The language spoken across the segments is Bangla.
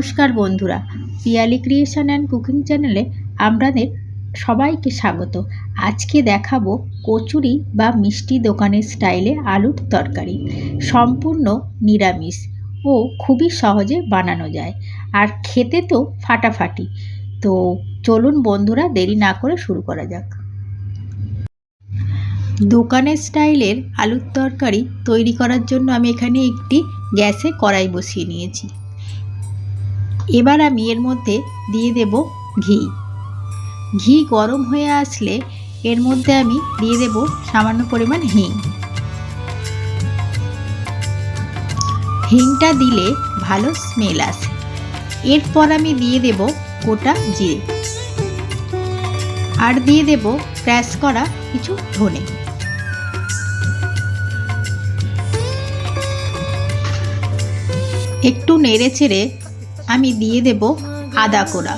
নমস্কার বন্ধুরা। পিয়ালি ক্রিয়েশন অ্যান্ড কুকিং চ্যানেলে আমাদের সবাইকে স্বাগত। আজকে দেখাবো কচুরি বা মিষ্টি দোকানের স্টাইলে আলুর তরকারি। সম্পূর্ণ নিরামিষ ও খুবই সহজে বানানো যায়। আর খেতে তো ফাটাফাটি। তো চলুন বন্ধুরা, দেরি না করে শুরু করা যাক। দোকানের স্টাইলের আলুর তরকারি তৈরি করার জন্য আমি এখানে একটি গ্যাসে কড়াই বসিয়ে নিয়েছি। এবার আমি এর মধ্যে দিয়ে দেব ঘি। ঘি গরম হয়ে আসলে এর মধ্যে আমি দিয়ে দেব সামান্য পরিমাণ হিং। হিংটা দিলে ভালো স্মেল আসে। এরপর আমি দিয়ে দেব গোটা জিরে। আর দিয়ে দেব ক্র্যাশ করা কিছু ধনে। একটু নেড়ে চেড়ে আমি দিয়ে দেব আদা কোড়া।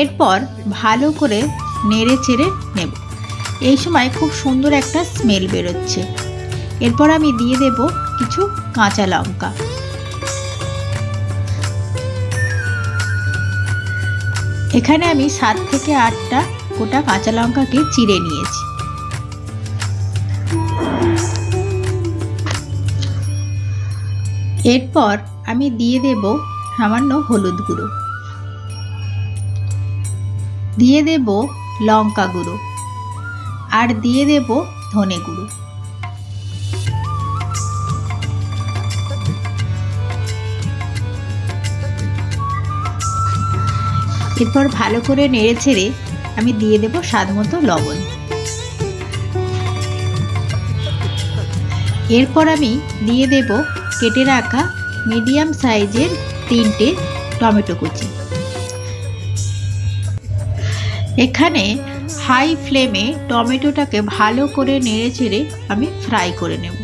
এরপর ভালো করে নেড়ে চেড়ে নেব। এই সময় খুব সুন্দর একটা স্মেল বেরোচ্ছে। এরপর আমি দিয়ে দেব কিছু কাঁচা লঙ্কা। এখানে আমি সাত থেকে আটটা গোটা কাঁচা লঙ্কাকে চিড়ে নিয়েছি। এরপর আমি দিয়ে দেব সামান্য হলুদ গুঁড়ো। দিয়ে দেব লঙ্কা গুঁড়ো আর দিয়ে দেব ধনে গুঁড়ো। এরপর ভালো করে নেড়ে ছেড়ে আমি দিয়ে দেব স্বাদ মতো লবণ। এরপর আমি দিয়ে দেব কেটে রাখা মিডিয়াম সাইজের তিনটে টমেটো কুচি। এখানে হাই ফ্লেমে টমেটোটাকে ভালো করে নেড়ে চেড়ে আমি ফ্রাই করে নেব।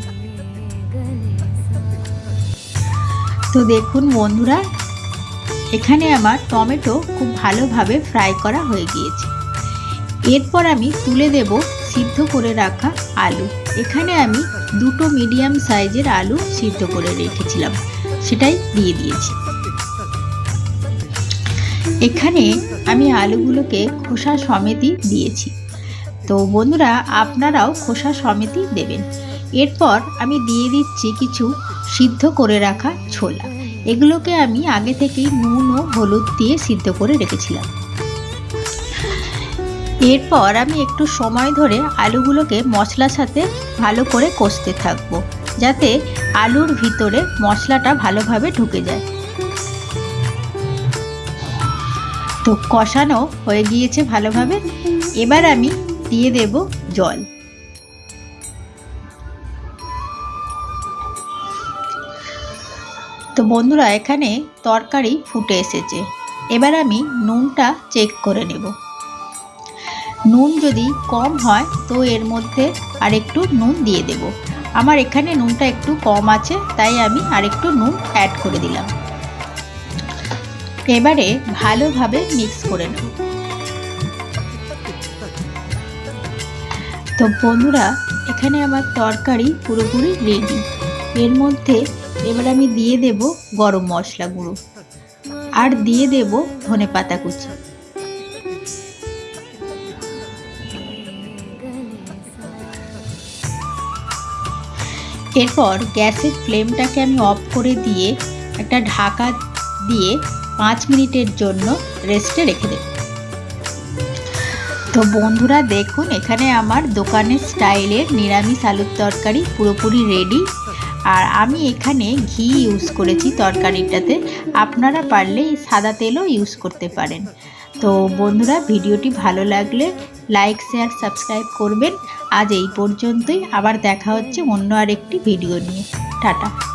তো দেখুন বন্ধুরা, এখানে আমার টমেটো খুব ভালোভাবে ফ্রাই করা হয়ে গিয়েছে। এরপর আমি তুলে দেব সিদ্ধ করে রাখা আলু। এখানে আমি দুটো মিডিয়াম সাইজের আলু সিদ্ধ করে রেখেছিলাম। সেটাই দিয়ে দিয়েছি। এখানে আমি আলুগুলোকে খোসা সমেতই দিয়েছি। তো বন্ধুরা, আপনারাও খোসা সমেতই দেবেন। এরপর আমি দিয়ে দিচ্ছি কিছু সিদ্ধ করে রাখা ছোলা। এগুলোকে আমি আগে থেকেই নুন ও হলুদ দিয়ে সিদ্ধ করে রেখেছিলাম। এরপর আমি একটু সময় ধরে আলুগুলোকে মশলার সাথে ভালো করে কষতে থাকব, যাতে আলুর ভিতরে মশলাটা ভালোভাবে ঢুকে যায়। তো কষানো হয়ে গিয়েছে ভালোভাবে। এবার আমি দিয়ে দেব জল। তো বন্ধুরা, এখানে তরকারি ফুটে এসেছে। এবার আমি নুনটা চেক করে নেব। নুন যদি কম হয়, তো এর মধ্যে আরেকটু নুন দিয়ে দেব। আমার এখানে নুনটা একটু কম আছে, তাই আমি আরেকটু নুন অ্যাড করে দিলাম। এবারে ভালোভাবে মিক্স করে নেব। তো বন্ধুরা, এখানে আমার তরকারি পুরোপুরি রেডি এর মধ্যে এবার আমি দিয়ে দেব গরম মশলা গুঁড়ো। আর দিয়ে দেব ধনে পাতা কুচি। এরপর গ্যাসের ফ্লেমটাকে আমি অফ করে দিয়ে একটা ঢাকা দিয়ে পাঁচ মিনিটের জন্য রেস্টে রেখে দেব। তো বন্ধুরা দেখুন, এখানে আমার দোকানের স্টাইলের নিরামিষ আলুর তরকারি পুরোপুরি রেডি আর আমি এখানে ঘি ইউজ করেছি তরকারিটাতে। আপনারা পারলে সাদা তেলও ইউজ করতে পারেন। তো বন্ধুরা, ভিডিওটি ভালো লাগলে লাইক শেয়ার সাবস্ক্রাইব করবেন। আজ এই পর্যন্তই। আবার দেখা হচ্ছে অন্য আরেকটি ভিডিও নিয়ে। টাটা।